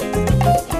Вітаю!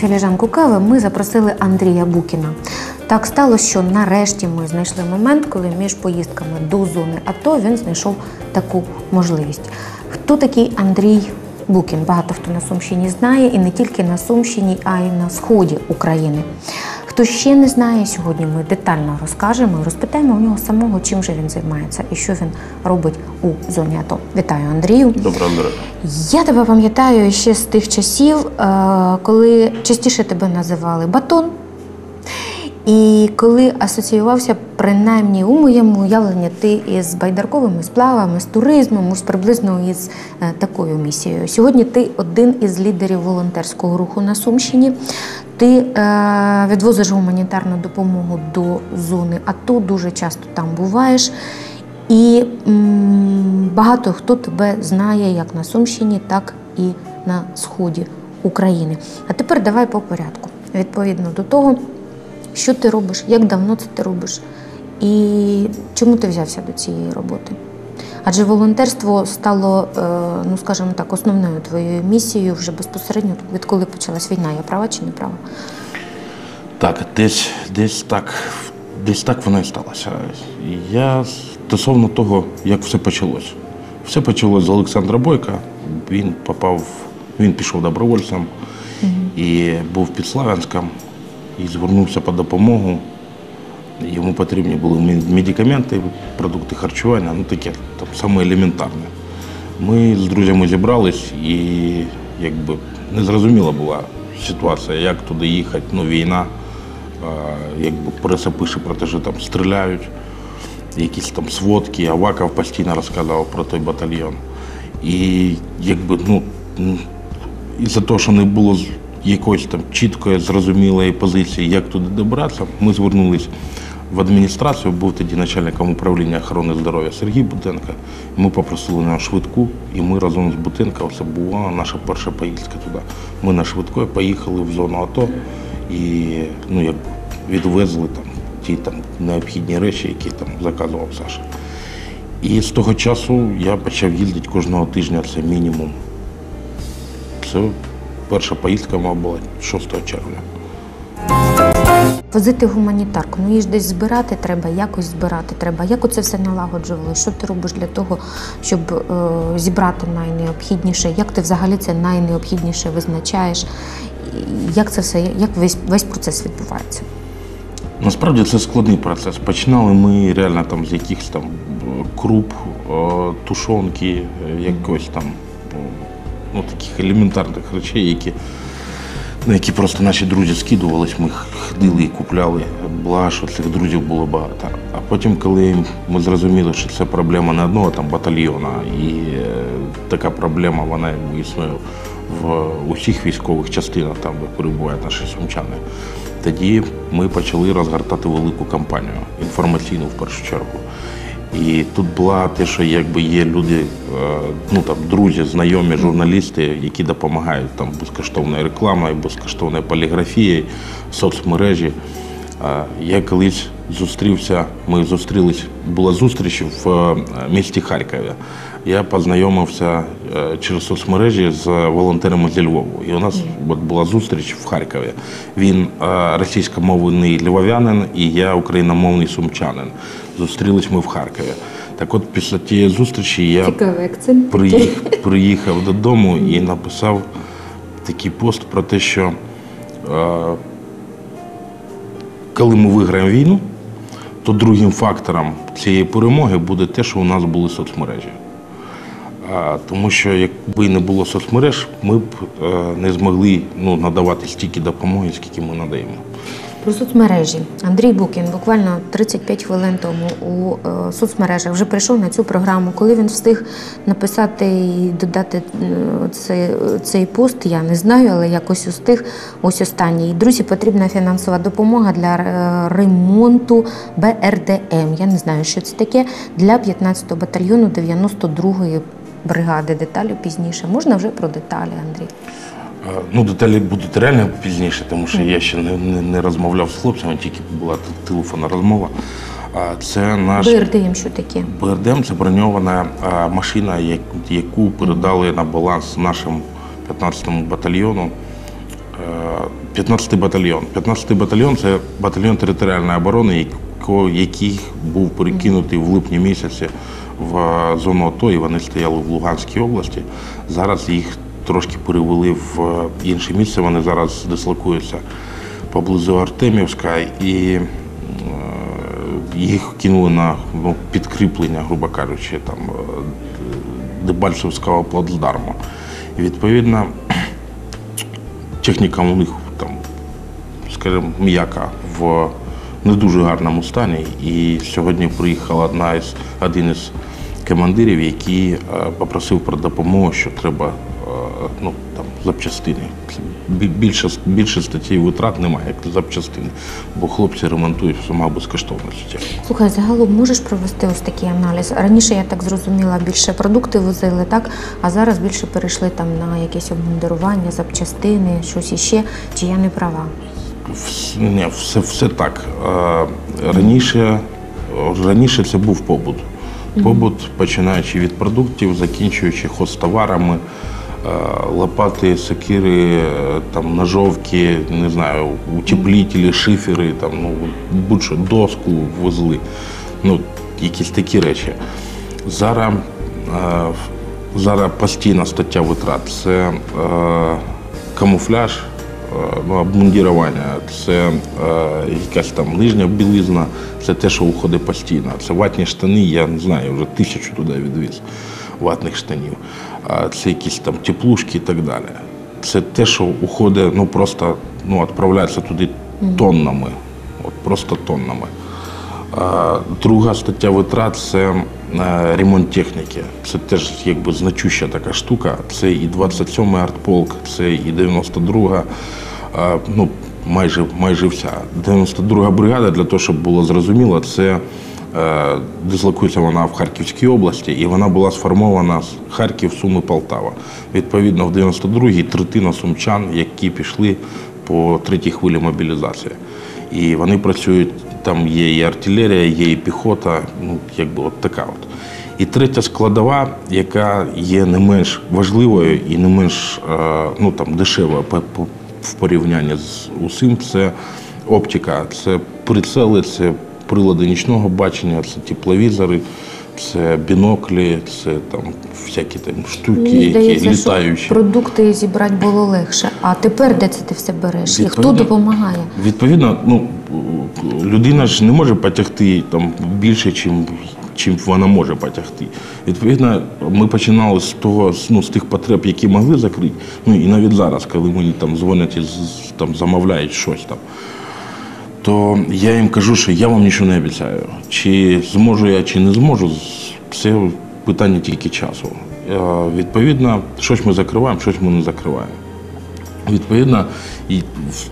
Філіжанку кави ми запросили Андрія Букіна. Так стало, що нарешті ми знайшли момент, коли між поїздками до зони АТО він знайшов таку можливість. Хто такий Андрій Букін? Багато хто на Сумщині знає, і не тільки на Сумщині, а й на сході України. Хто ще не знає, сьогодні ми детально розкажемо і розпитаємо у нього самого, чим же він займається і що він робить у зоні АТО. Вітаю, Андрію. Доброго здоров'я. Я тебе пам'ятаю ще з тих часів, е, коли частіше тебе називали батон. І коли асоціювався, принаймні у моєму уявленні, ти із байдарковими сплавами, з туризмом, ось приблизно із е, такою місією. Сьогодні ти один із лідерів волонтерського руху на Сумщині. Ти е, відвозиш гуманітарну допомогу до зони АТО, дуже часто там буваєш. І багато хто тебе знає як на Сумщині, так і на сході України. А тепер давай по порядку. Відповідно до того, що ти робиш, як давно це ти робиш, і чому ти взявся до цієї роботи. Адже волонтерство стало, е, ну скажімо так, основною твоєю місією вже безпосередньо відколи почалась війна. Я права чи не права? Так, десь, десь так, десь так воно і сталося. Я стосовно того, як все почалось. Все почалось з Олександра Бойка. Він попав, він пішов добровольцем і був під Славянськом і звернувся по допомогу. Йому потрібні були медикаменти, продукти харчування, ну таке, там саме елементарне. Ми з друзями зібрались і якби незрозуміла була ситуація, як туди їхати, ну війна, якби преса пише про те, що там стріляють, якісь там сводки, Аваков постійно розказував про той батальйон. І якби, ну, із-за того, що не було якоїсь там чіткої, зрозумілої позиції, як туди добратися, ми звернулись в адміністрацію, був тоді начальником управління охорони здоров'я Сергій Бутенко. Ми попросили на швидку, і ми разом з Бутенко, це була наша перша поїздка туди. Ми на швидкої поїхали в зону АТО і ну, як відвезли там ті там необхідні речі, які там заказував Саша. І з того часу я почав їздити кожного тижня, це мінімум. Це перша поїздка моя була 6 червня. Возити гуманітарку, ну її ж десь збирати треба, якось збирати треба. Як оце все налагоджували? Що ти робиш для того, щоб е, зібрати найнеобхідніше? Як ти взагалі це найнеобхідніше визначаєш? Як це все, як весь, весь процес відбувається? Насправді це складний процес. Починали ми реально там з якихось там е, круп, е, тушонки, е, якось там ну, таких елементарних речей, які, на які просто наші друзі скидувались, ми ходили і купляли. Що цих друзів було багато. А потім, коли ми зрозуміли, що це проблема не одного там батальйона, і е, така проблема вона існує в усіх військових частинах, там де перебувають наші сумчани. Тоді ми почали розгортати велику кампанію, інформаційну в першу чергу. І тут була те, що якби є люди, е, ну там друзі, знайомі, журналісти, які допомагають там безкоштовною рекламою, безкоштовною поліграфією, соцмережі. Е, Я колись зустрівся, ми зустрілись, була зустріч в е, місті Харкові. Я познайомився е, через соцмережі з волонтерами зі Львову. І у нас от була зустріч в Харкові. Він е, російськомовний львов'янин і я україномовний сумчанин. Зустрілись ми в Харкові. Так от після тієї зустрічі я приїхав, приїхав додому і написав такий пост про те, що е, коли ми виграємо війну, то другим фактором цієї перемоги буде те, що у нас були соцмережі. Тому що якби не було соцмереж, ми б е, не змогли ну, надавати стільки допомоги, скільки ми надаємо. Про соцмережі. Андрій Букін буквально 35 хвилин тому у е, соцмережах вже прийшов на цю програму. Коли він встиг написати і додати е, цей, цей пост, я не знаю, але якось устиг. Ось останній. Друзі, потрібна фінансова допомога для ремонту БРДМ. Я не знаю, що це таке для 15-го батальйону 92-ї бригади. Деталі пізніше. Можна вже про деталі, Андрій. Е, Ну, деталі будуть реально пізніше, тому що я ще не, не, не розмовляв з хлопцями, тільки була телефонна розмова. А Це наш БРДМ що таке? БРДМ це броньована машина, яку передали на баланс нашим 15-му батальйону. Е, 15-й батальйон. 15-й батальйон це батальйон територіальної оборони, який був перекинутий в липні місяці в е, зону АТО, і вони стояли в Луганській області. Зараз їх трошки перевели в е, інше місце. Вони зараз дислокуються поблизу Артемівська і е, їх кинули на ну, підкріплення, грубо кажучи, там Дебальцевського плацдарму. І відповідно техніка у них там, скажімо, м'яка в не дуже гарному стані. І сьогодні приїхала одна із один із командирів, який е, попросив про допомогу, що треба е, ну, там, запчастини. Більше, більше статей витрат немає, як запчастини, бо хлопці ремонтують сама безкоштовно. Слухай, загалом можеш провести ось такий аналіз? Раніше я так зрозуміла, більше продукти возили, так? А зараз більше перейшли там на якесь обмундирування, запчастини, щось іще. Чи я не права? Ні, все, все так. Е, Раніше, раніше це був побут. Побут, починаючи від продуктів, закінчуючи хозтоварами, е, лопати, сокири, е, там, ножовки, не знаю, утеплітелі, шифери, там, ну, будь-що, доску везли. Ну, якісь такі речі. Зараз, е, зараз постійна стаття витрат це е, камуфляж, ну, обмундірування, це е, якась там нижня білизна, це те, що уходить постійно. Це ватні штани, я не знаю, вже тисячу туди відвіз ватних штанів. Це якісь там теплушки і так далі. Це те, що уходить, ну просто ну, відправляється туди тоннами. От просто тоннами. Друга стаття витрат це е, ремонт техніки. Це теж якби значуща така штука. Це і 27-й артполк, це і 92-га, е, ну майже, майже вся. 92-га бригада, для того, щоб було зрозуміло, це е, дислокується вона в Харківській області, і вона була сформована з Харків, Суми, Полтава. Відповідно, в 92-й третина сумчан, які пішли по третій хвилі мобілізації. І вони працюють, там є і артилерія, є і піхота, ну якби от така от. І третя складова, яка є не менш важливою і не менш е, ну, там, по- в порівнянні з усім, це оптика, це прицели, це прилади нічного бачення, це тепловізори, це біноклі, це там всякі там штуки, Мені які здається, літаючі. що продукти зібрати було легше. А тепер де це ти все береш? І хто Відповідно- допомагає? Відповідно, ну людина ж не може потягти там більше, чим, чим вона може потягти. Відповідно, ми починали з того, з, ну, з тих потреб, які могли закрити. Ну і навіть зараз, коли мені там дзвонять і з- там замовляють щось там. То я їм кажу, що я вам нічого не обіцяю. Чи зможу я, чи не зможу, це питання тільки часу. Е, Відповідно, щось ми закриваємо, щось ми не закриваємо. Відповідно, і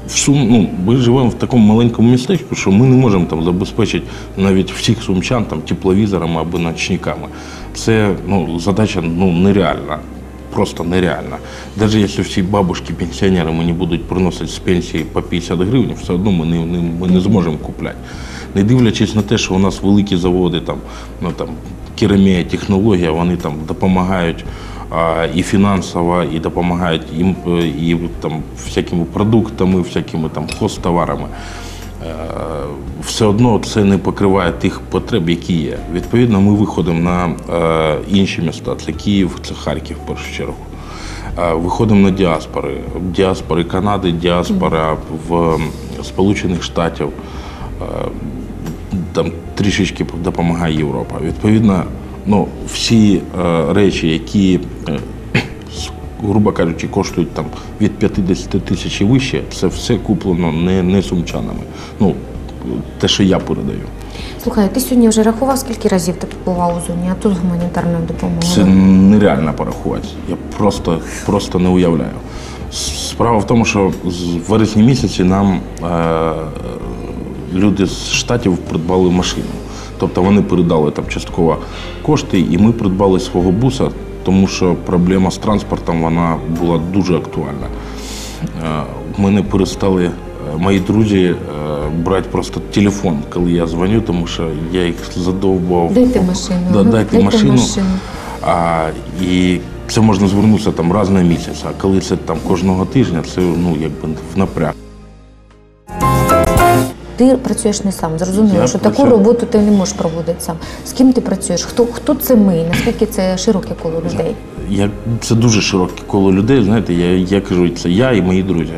в- сум, ну, ми живемо в такому маленькому містечку, що ми не можемо там забезпечити навіть всіх сумчан там, тепловізорами або ночниками. Це ну, задача ну, нереальна, просто нереальна. Навіть якщо всі бабушки, пенсіонери мені будуть приносити з пенсії по 50 гривень, все одно ми не, ми не зможемо купляти. Не дивлячись на те, що у нас великі заводи, там, ну, там, керамія, технологія, вони там допомагають а, і фінансово, і допомагають їм е, і там всякими продуктами, всякими там хозтоварами. Все одно це не покриває тих потреб, які є. Відповідно, ми виходимо на е, інші міста. Це Київ, це Харків в першу чергу. Е, Виходимо на діаспори, діаспори Канади, діаспора в Сполучених Штатів. Е, Там трішечки допомагає Європа. Відповідно, ну, всі е, речі, які, е, грубо кажучи, коштують там від 50 тисяч і вище, це все куплено не, не сумчанами. Ну, те, що я передаю. Слухай, ти сьогодні вже рахував, скільки разів ти побував у зоні, а тут з гуманітарною допомогою? Це нереально порахувати. Я просто, просто не уявляю. Справа в тому, що з вересня місяці нам е, люди з штатів придбали машину. Тобто вони передали там частково кошти, і ми придбали свого буса, тому що проблема з транспортом вона була дуже актуальна. Е, в мене перестали мої друзі е, брати просто телефон, коли я дзвоню, тому що я їх задовбував. Дайте машину. Да, ага, дайте, машину. машину. А, і це можна звернутися там раз на місяць, а коли це там кожного тижня, це ну якби в напряг. Ти працюєш не сам. Зрозуміло, Я що таку роботу ти не можеш проводити сам. З ким ти працюєш? Хто, хто це ми? Наскільки це широке коло людей? Я, це дуже широке коло людей. Знаєте, я, я кажу, це я і мої друзі.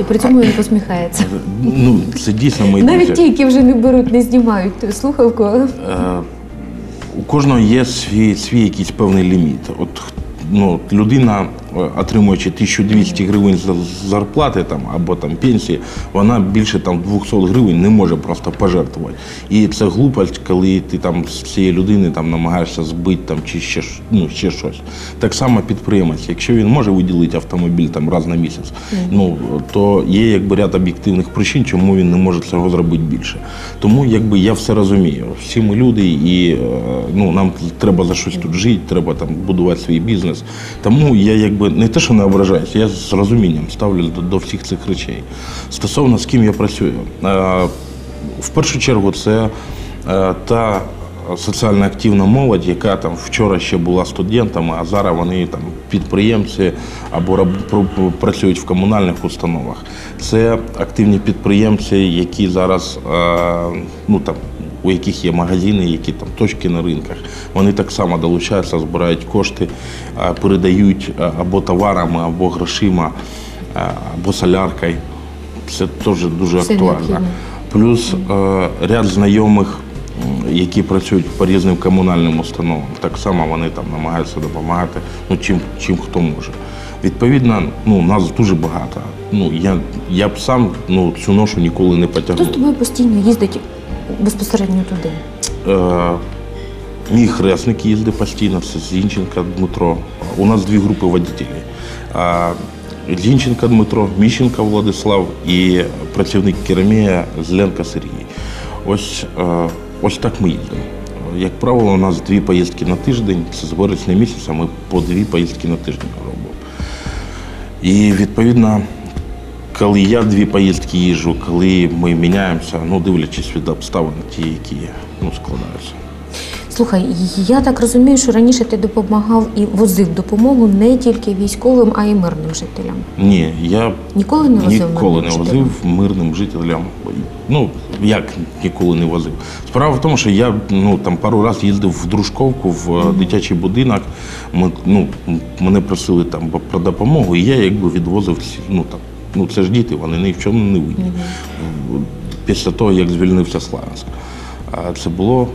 І при цьому він посміхається. Ну, це дійсно мої Навіть ті, які вже не беруть, не знімають слухавку. Е, у кожного є свій, свій якийсь певний ліміт. От ну, от людина, е, отримуючи 1200 гривень зарплати там, або там, пенсії, вона більше там, 200 гривень не може просто пожертвувати. І це глупость, коли ти там з цієї людини там, намагаєшся збити там, чи ще, ну, ще щось. Так само підприємець, якщо він може виділити автомобіль там, раз на місяць, ну, то є якби ряд об'єктивних причин, чому він не може цього зробити більше. Тому якби я все розумію. Всі ми люди, і е, ну, нам треба за щось тут жити, треба там будувати свій бізнес. Тому я якби не те, що не ображаюся, я з розумінням ставлюсь до, до всіх цих речей. Стосовно з ким я працюю, е, в першу чергу це е, та соціально активна молодь, яка там вчора ще була студентами, а зараз вони там підприємці або працюють в комунальних установах. Це активні підприємці, які зараз е, ну там. У яких є магазини, які там точки на ринках, вони так само долучаються, збирають кошти, е, передають е, або товарами, або грошима, е, або соляркою. Це теж дуже Все актуально. необхідно. Плюс ряд знайомих, які працюють по різним комунальним установам, так само вони там намагаються допомагати, ну чим, чим хто може. Відповідно, ну нас дуже багато. Ну я, я б сам ну, цю ношу ніколи не Хто з потягнув. тобою постійно їздить безпосередньо туди? Е, мій хресник їздить постійно, це Зінченка Дмитро. У нас дві групи водителів. Е, Зінченка Дмитро, Міщенка Владислав і працівник керамія Зленка Сергій. Ось, е, ось так ми їздимо. Як правило, у нас дві поїздки на тиждень, це з вересня місяця ми по дві поїздки на тиждень робимо. І відповідно, коли я дві поїздки їжджу, коли ми міняємося, ну дивлячись від обставин, ті, які ну, складаються. Слухай, я так розумію, що раніше ти допомагав і возив допомогу не тільки військовим, а й мирним жителям. Ні, я Ніколи не возив ніколи мирним не жителям? возив мирним жителям. Ну, як ніколи не возив. Справа в тому, що я ну, там пару разів їздив в Дружковку, в е, дитячий будинок. Ми, ну, мене просили там про допомогу, і я якби відвозив ну, там, ну це ж діти, вони ні в чому не винні. Після того, як звільнився Славянськ. А це було,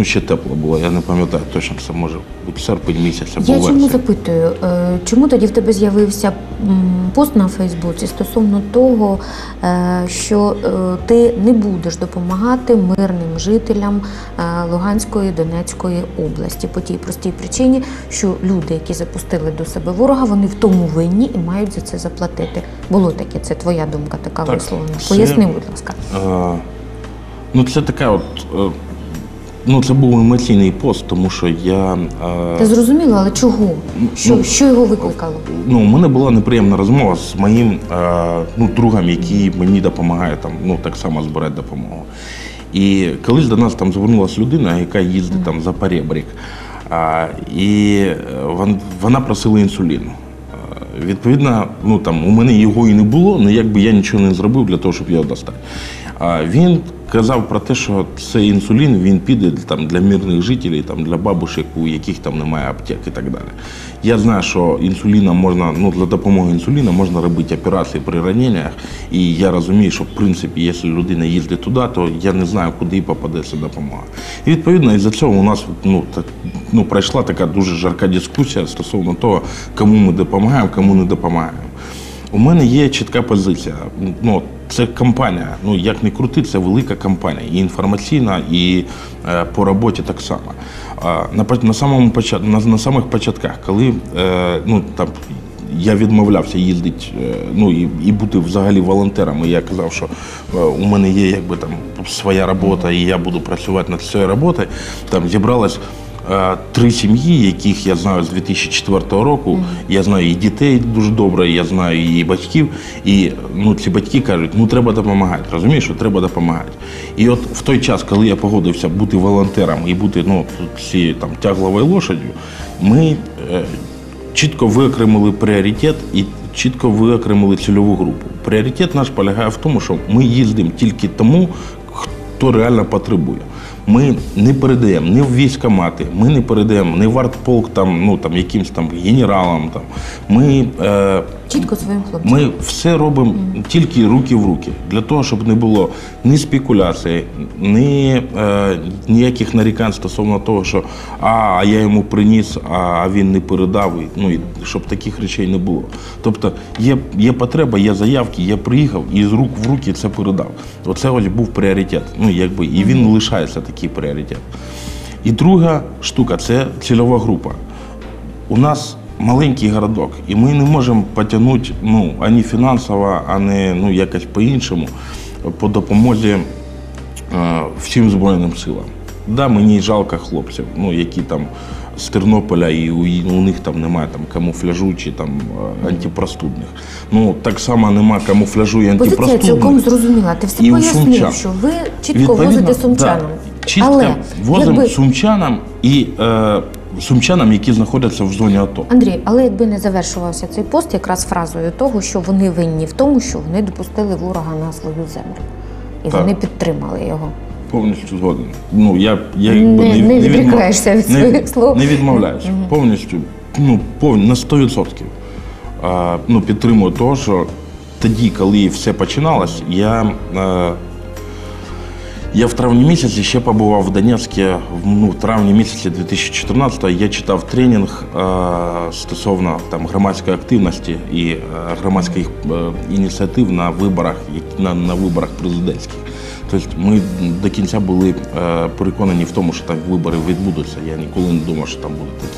ну ще тепло було, я не пам'ятаю точно, це може бути серпень місяць або Я чому запитую, е, чому тоді в тебе з'явився м, пост на Фейсбуці стосовно того, е, що е, ти не будеш допомагати мирним жителям е, Луганської Донецької області по тій простій причині, що люди, які запустили до себе ворога, вони в тому винні і мають за це заплатити. Було таке, це твоя думка така Так, висловлена. це- Поясни, будь ласка. Е, ну, це така от. е, ну, це був емоційний пост, тому що я. е, Та зрозуміло, але чого? Що, ну, що його викликало? Ну, у мене була неприємна розмова з моїм е, ну, другом, який мені допомагає там, ну, так само збирати допомогу. І колись до нас там звернулася людина, яка їздить там за перебрік. І е, вона просила інсуліну. Відповідно, ну там у мене його і не було, але якби я нічого не зробив для того, щоб його достати. Він казав про те, що цей інсулін він піде там для мирних жителів, там для бабушек, у яких там немає аптек і так далі. Я знаю, що інсуліном можна, ну для допомоги інсуліна можна робити операції при раненнях. І я розумію, що в принципі, якщо людина їздить туди, то я не знаю, куди попаде ця допомога. І відповідно із-за цього у нас ну, так, ну, пройшла така дуже жарка дискусія стосовно того, кому ми допомагаємо, кому не допомагаємо. У мене є чітка позиція. Ну, це компанія. Ну як не крути, це велика компанія, і інформаційна, і е, по роботі так само. На, на самому почат, на, на самих початках, коли е, ну там. Я відмовлявся їздити е, ну, і, і бути взагалі волонтером. І я казав, що е, у мене є якби там своя робота, і я буду працювати над цією роботою. Там зібралось три сім'ї, яких я знаю з 2004 року. Я знаю і дітей дуже добре, я знаю і батьків. І ну, ці батьки кажуть, ну треба допомагати. Розумієш, що треба допомагати. І от в той час, коли я погодився бути волонтером і бути ну, цією там тягловою лошадю, ми е, чітко виокремили пріоритет і чітко виокремили цільову групу. Пріоритет наш полягає в тому, що ми їздимо тільки тому, хто реально потребує. Ми не передаємо ні в військомати, ми не передаємо ні в артполк там, ну, там, якимсь там генералам. Там. Ми, е, Чітко своїм хлопцям. ми все робимо тільки руки в руки, для того, щоб не було ні спекуляцій, ні е, ніяких нарікань стосовно того, що а, а я йому приніс, а він не передав. І, Ну, і щоб таких речей не було. Тобто є, є потреба, є заявки, я приїхав і з рук в руки це передав. Оце ось був пріоритет. Ну, якби, і він лишається такий пріоритет. І друга штука це цільова група. У нас маленький городок, і ми не можемо потягнути ну, ані фінансово, ані ну, якось по-іншому по допомозі е, всім Збройним силам. Да, мені жалко хлопців, ну, які там з Тернополя, і у, у них там немає там, камуфляжу чи там, е, антипростудних. Ну, так само немає камуфляжу і Позиція антипростудних. цілком зрозуміла. Ти все пояснив, що ви чітко Відповідно, возите сумчанам. Да, чітко Але возимо якби сумчанам і е, сумчанам, які знаходяться в зоні АТО. Андрій, але якби не завершувався цей пост якраз фразою того, що вони винні в тому, що вони допустили ворога на свою землю, і Так. вони підтримали його. Повністю згоден. Ну я, я якби Не- не відмов- відрікаєшся від не- своїх слов. Не відмовляюся. Повністю, ну пов, на 100%. А, ну, підтримую того, що тоді, коли все починалось, я. Е, я в травні місяці ще побував в Донецьку. В- Ну, в травні місяці 2014-го я читав тренінг е, стосовно там громадської активності і е, громадських е, ініціатив на виборах, на, на виборах президентських. Тобто ми до кінця були е, переконані в тому, що так вибори відбудуться. Я ніколи не думав, що там такий пере-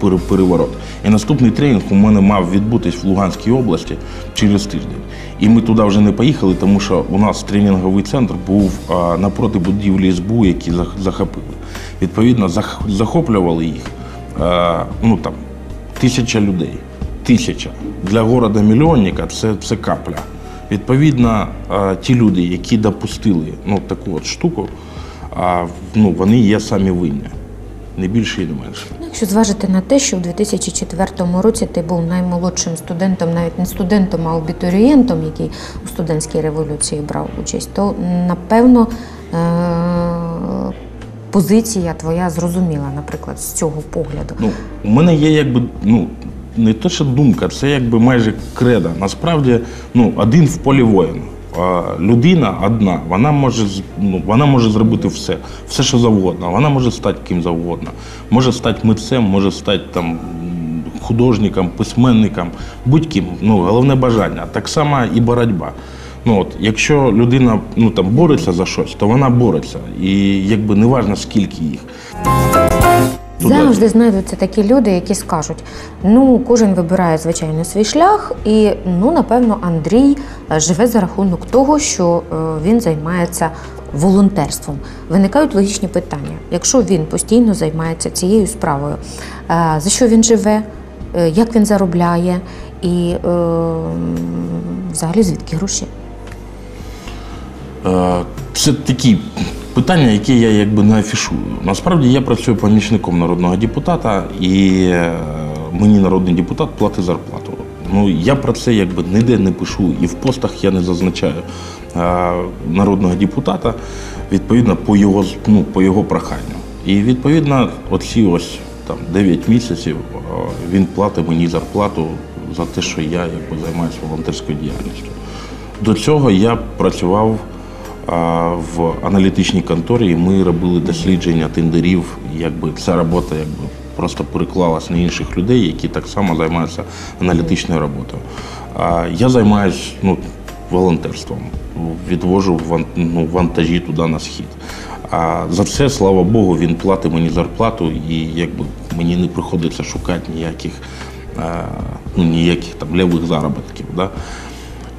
переворот. І наступний тренінг у мене мав відбутись в Луганській області через тиждень. І ми туди вже не поїхали, тому що у нас тренінговий центр був напроти будівлі СБУ, які захопили. Відповідно, захоплювали їх ну, там, тисяча людей. Тисяча. Для города мільйонника це, це капля. Відповідно, ті люди, які допустили ну, таку от штуку, ну, вони є самі винні. Не більше і не менше. Ну, Якщо зважити на те, що в 2004 році ти був наймолодшим студентом, навіть не студентом, а абітурієнтом, який у студентській революції брав участь, то напевно е- позиція твоя зрозуміла, наприклад, з цього погляду. Ну, у мене є якби ну не те, що думка, це якби майже кредо. Насправді, ну, один в полі воїн. Людина одна, вона може ну, вона може зробити все, все, що завгодно. Вона може стати ким завгодно. Може стати митцем, може стати там художником, письменником, будь-ким. Ну, головне бажання. Так само і боротьба. Ну, от, якщо людина ну, там, бореться за щось, то вона бореться. І якби не важливо, скільки їх. Туди. Завжди знайдуться такі люди, які скажуть: ну, кожен вибирає звичайно свій шлях, і ну, напевно, Андрій е, живе за рахунок того, що е, він займається волонтерством. Виникають логічні питання. Якщо він постійно займається цією справою, е, за що він живе, як він заробляє, і взагалі звідки гроші? Е, Це такі питання, які я якби не афішую. Насправді я працюю помічником народного депутата, і е, мені народний депутат платить зарплату. Ну я про це якби ніде не пишу, і в постах я не зазначаю. е, народного депутата, відповідно, по його, ну, по його проханню. І відповідно, оці ось там 9 місяців він платить мені зарплату за те, що я якби, займаюся волонтерською діяльністю. До цього я працював а, в аналітичній конторі, ми робили дослідження тендерів. Якби ця робота якби просто переклалась на інших людей, які так само займаються аналітичною роботою. Я займаюся ну, волонтерством, відвожу ну, вантажі туди на схід. А за це, слава Богу, він платить мені зарплату, і якби мені не приходиться шукати ніяких, ну, ніяких там лівих заробітків. Да?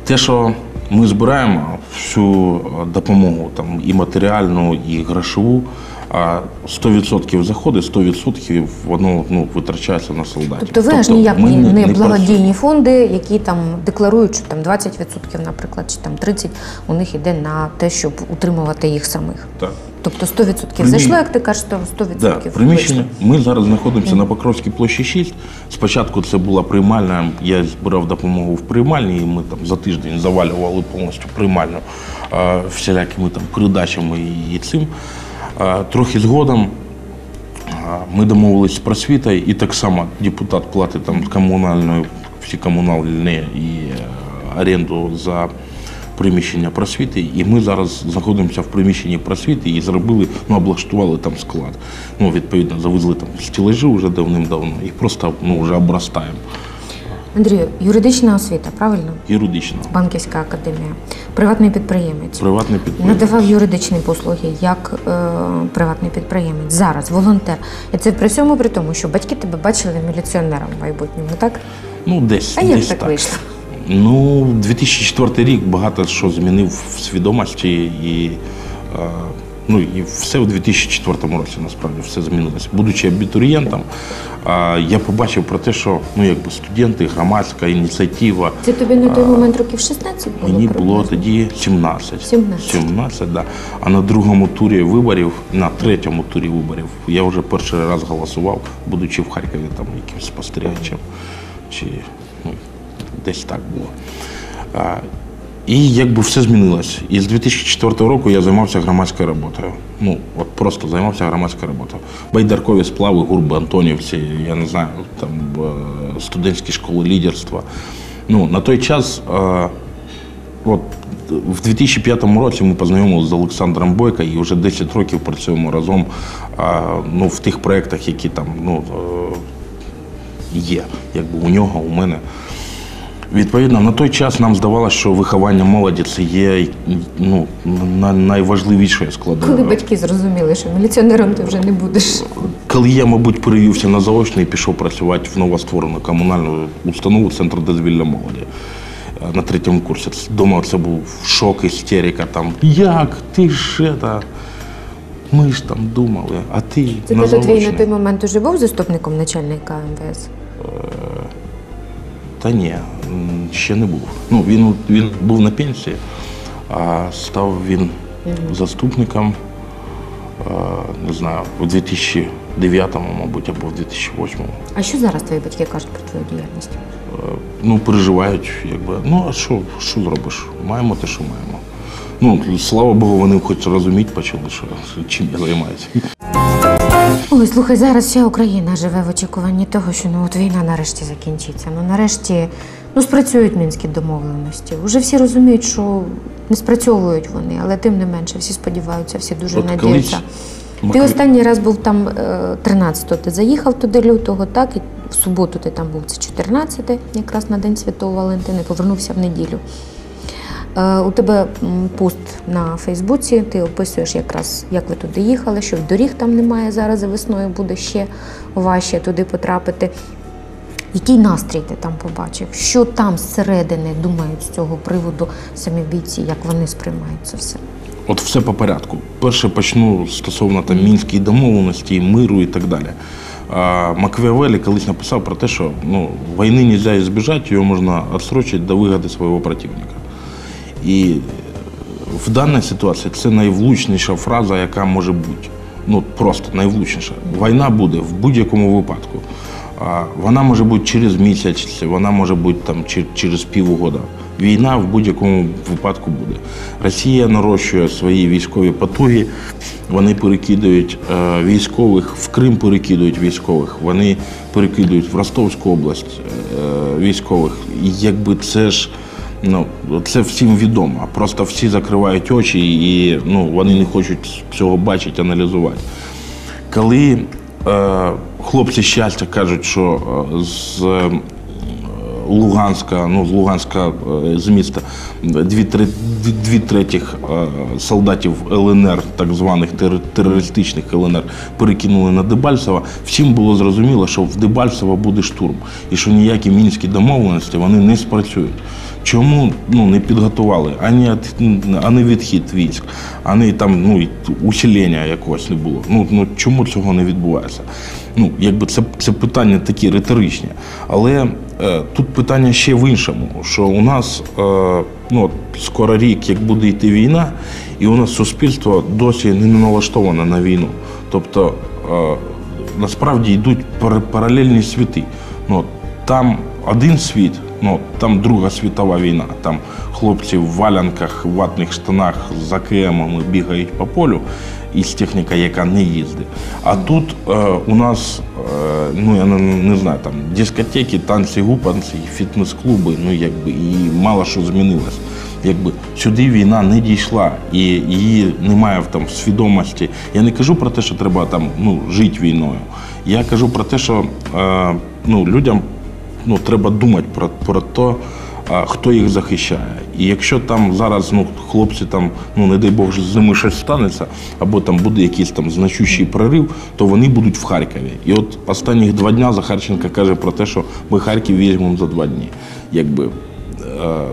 Те, що ми збираємо всю е, допомогу там, і матеріальну, і грошову, а 100% заходить, 100% воно ну, витрачається на солдатів. Тобто ви аж ніяк ми не, не благодійні фонди, які там декларують, що там 20%, наприклад, чи там 30% у них йде на те, щоб утримувати їх самих. Так. Тобто 100% Примі- зайшло, як ти кажеш, то 100% Да, вийшло. приміщення. Ми зараз знаходимося на Покровській площі 6. Спочатку це була приймальня. Я збирав допомогу в приймальні, і ми там за тиждень завалювали повністю приймальню е, всілякими там передачами і цим. Е, Трохи згодом е, ми домовились з просвітою, і так само депутат платить там комунальну, всі комунальні і оренду за приміщення просвіти, і ми зараз знаходимося в приміщенні просвіти і зробили, ну, облаштували там склад. Ну, відповідно, завезли там стілежі вже давним-давно і просто ну, вже обростаємо Андрію, юридична освіта, правильно? юридично. Банківська академія, приватний підприємець. Приватний підприємство. Надавав юридичні послуги як е, приватний підприємець. Зараз волонтер. І це при всьому при тому, що батьки тебе бачили міліціонером в майбутньому, так? Ну, десь, А як десь так вийшло? Ну, 2004 рік багато що змінив в свідомості і, е, ну, і все в 2004 році насправді все змінилося. Будучи абітурієнтом, е, я побачив про те, що ну, якби студенти, громадська ініціатива. Це тобі на той момент років 16 було? Мені було тоді 17. 17. 17, да. А на другому турі виборів, на третьому турі виборів, я вже перший раз голосував, будучи в Харкові там якимось спостерігачем. Чи десь так було. І якби все змінилось. І з 2004 року я займався громадською роботою. Ну, от просто займався громадською роботою. Байдаркові сплави, гурби, Антонівці, я не знаю, там е, студентські школи лідерства. Ну, на той час. е, От в 2005 році ми познайомилися з Олександром Бойко і вже 10 років працюємо разом ну, в тих проєктах, які там ну, е, є, якби у нього, у мене. Відповідно, на той час нам здавалося, що виховання молоді це є ну, найважливішою складовою. Коли батьки зрозуміли, що міліціонером ти вже не будеш. Коли я, мабуть, перевівся на заочний і пішов працювати в новостворену комунальну установу Центр дозвілля молоді е, на третьому курсі. Дома це був шок, істерика. Там як ти ж це? Ми ж там думали, а ти Це на твій на той момент уже був заступником начальника МВС? Та ні, ще не був. Ну, він, він був на пенсії, а став він заступником, е, не знаю, у 2009-му, мабуть, або в 2008-му. А що зараз твої батьки кажуть про твою діяльність? ну, переживають, якби. Ну, а що, що зробиш? Маємо те, що маємо. Ну, слава Богу, вони хоч розуміти почали, що чим я займаюся. Ой, слухай, зараз вся Україна живе в очікуванні того, що ну от війна нарешті закінчиться. Ну нарешті ну спрацюють мінські домовленості. Уже всі розуміють, що не спрацьовують вони, але тим не менше всі сподіваються, всі дуже От надіються. колись Ти останній раз був там е, 13-го, ти заїхав туди лютого, так? І в суботу ти там був, це 14-те, якраз на День Святого Валентина, повернувся в неділю. Е, У тебе пост на Фейсбуці, ти описуєш якраз, як ви туди їхали, що доріг там немає зараз, а весною буде ще важче туди потрапити. Який настрій ти там побачив? Що там зсередини думають з цього приводу самі бійці, як вони сприймають це все? От все по порядку. Перше почну стосовно там мінської домовленості, миру і так далі. Маквіавелі колись написав про те, що ну, війни не можна збіжати, її можна відстрочити до вигоди свого противника. І в даній ситуації це найвлучніша фраза, яка може бути. Ну, просто найвлучніша. Війна буде в будь-якому випадку. Вона може бути через місяць, вона може бути там, через півгода. війна в будь-якому випадку буде. Росія нарощує свої військові потуги, вони перекидують е, військових, в Крим перекидують військових, вони перекидують в Ростовську область е, військових. І якби це ж. Ну, це всім відомо. Просто всі закривають очі і ну, вони не хочуть цього бачити, аналізувати. Коли хлопці щастя кажуть, що е, з е, Луганська, ну з Луганська е, з міста дві, тре- дві, третіх е, солдатів ЛНР, так званих тер- терористичних ЛНР, перекинули на Дебальцево, всім було зрозуміло, що в Дебальцево буде штурм і що ніякі мінські домовленості вони не спрацюють. Чому ну, не підготували ані, ані відхід військ, ані там ну, і усилення якогось не було. Ну, ну чому цього не відбувається? Ну, якби це, це питання такі риторичні. Але е, тут питання ще в іншому, що у нас е, ну, скоро рік, як буде йти війна, і у нас суспільство досі не налаштоване на війну. Тобто е, насправді йдуть пар- паралельні світи. Ну, там один світ, ну там Друга світова війна. Там хлопці в валянках, в ватних штанах з АКМами бігають по полю із техніка, яка не їздить. А тут е, у нас, е, ну я не, не знаю, там дискотеки, танці, гупанці, фітнес-клуби, ну якби і мало що змінилось. Якби сюди війна не дійшла, і її немає в там свідомості. Я не кажу про те, що треба там ну жити війною. Я кажу про те, що е, ну людям ну, треба думати про, про те, хто їх захищає. І якщо там зараз ну, хлопці там, ну не дай Бог, з ними щось станеться, або там буде якийсь там значущий прорив, то вони будуть в Харкові. І от останніх два дня Захарченка каже про те, що ми Харків візьмемо за два дні. Якби, е,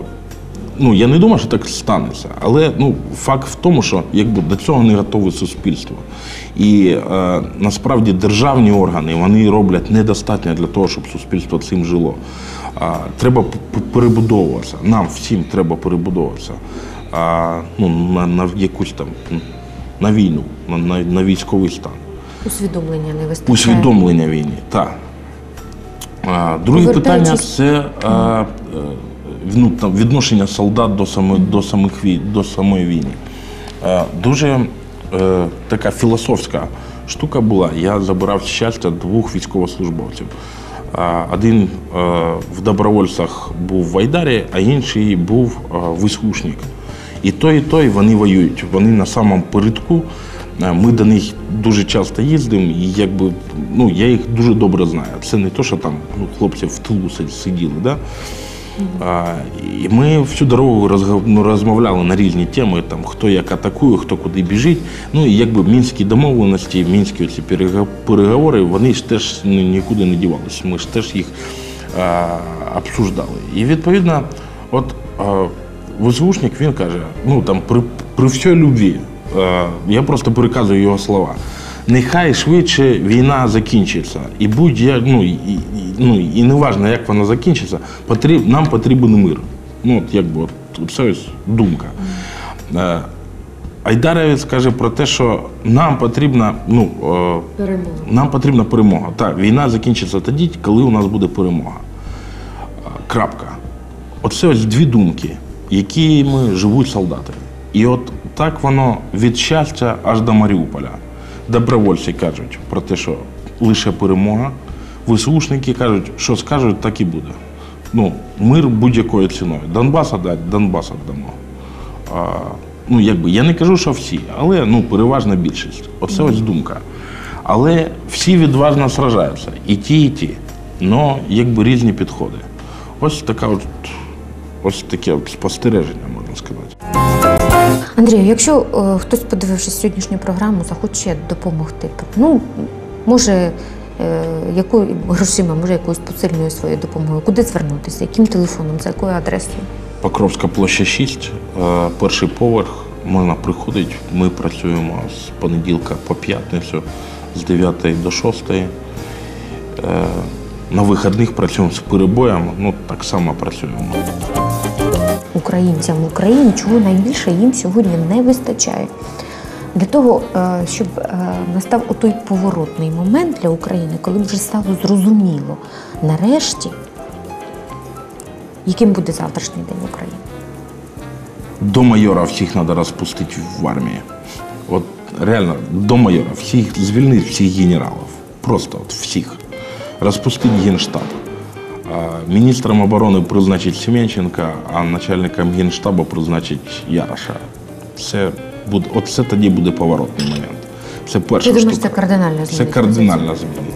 ну я не думаю, що так станеться, але ну факт в тому, що якби до цього не готове суспільство. І е, насправді державні органи вони роблять недостатньо для того, щоб суспільство цим жило. А, треба перебудовуватися. Нам всім треба перебудовуватися. А, ну, на, на якусь там на війну, на, на, на військовий стан. Усвідомлення не вистачає. Усвідомлення війни. Так. Друге питання це а, е, ну, там, відношення солдат до, саме, до, самих, до самої війни. Е, Дуже е, така філософська штука була. Я забирав щастя двох військовослужбовців. А, Один е, в добровольцях був в Айдарі, а інший був е, вислушник. І той, і той вони воюють. Вони на самому передку. Е, Ми до них дуже часто їздимо, і якби ну я їх дуже добре знаю. Це не то, що там ну, хлопці в тилу сиділи. Да? І ми всю дорогу розгав- ну, розмовляли на різні теми, там, хто як атакує, хто куди біжить. Ну і якби мінські домовленості, мінські ці переговори, вони ж теж ні- нікуди не дівалися. Ми ж теж їх а, обсуждали. І відповідно, от а, ВСУшник він каже: ну там при, при всій любві, а, я просто переказую його слова. Нехай швидше війна закінчиться. І будь-як, ну, і, і, ну, і не важливо, як вона закінчиться, потріб, нам потрібен мир. Ну, от якби от, це ось думка. Е, Айдаровець каже про те, що нам потрібна, ну, е, Перемога. нам потрібна перемога. Так, війна закінчиться тоді, коли у нас буде перемога. А, Крапка. Оце ось дві думки, якими живуть солдати. І от так воно від щастя аж до Маріуполя. Добровольці кажуть про те, що лише перемога. ВСУшники кажуть, що скажуть, так і буде. Ну, мир будь-якою ціною. Донбаса дать, Донбаса дамо. А, ну, якби, я не кажу, що всі, але ну, переважна більшість. Оце ось думка. Але всі відважно сражаються. І ті, і ті. Но якби різні підходи. Ось така от, ось таке от спостереження, можна сказати. Андрію, якщо е, хтось, подивившись сьогоднішню програму, захоче допомогти, ну може е, якою грошима, може якоюсь посильною своєю допомогою, куди звернутися, яким телефоном, за якою адресою? Покровська площа 6, е, перший поверх. Можна приходити. Ми працюємо з понеділка по п'ятницю з 9 до 6. Е, На вихідних працюємо з перебоями, ну так само працюємо. Українцям в Україні, чого найбільше їм сьогодні не вистачає. Для того, е, щоб е, настав отой поворотний момент для України, коли вже стало зрозуміло, нарешті, яким буде завтрашній день України? До майора всіх треба розпустити в армії. От реально, до майора всіх звільнити всіх генералів. Просто от всіх. Розпустити генштаб. Міністром оборони призначить Семенченка, а начальником генштабу призначить Яроша. Це буде, от це тоді буде поворотний момент. Це перша Ти думаєш, штука. це кардинально Це змінить кардинально змінить.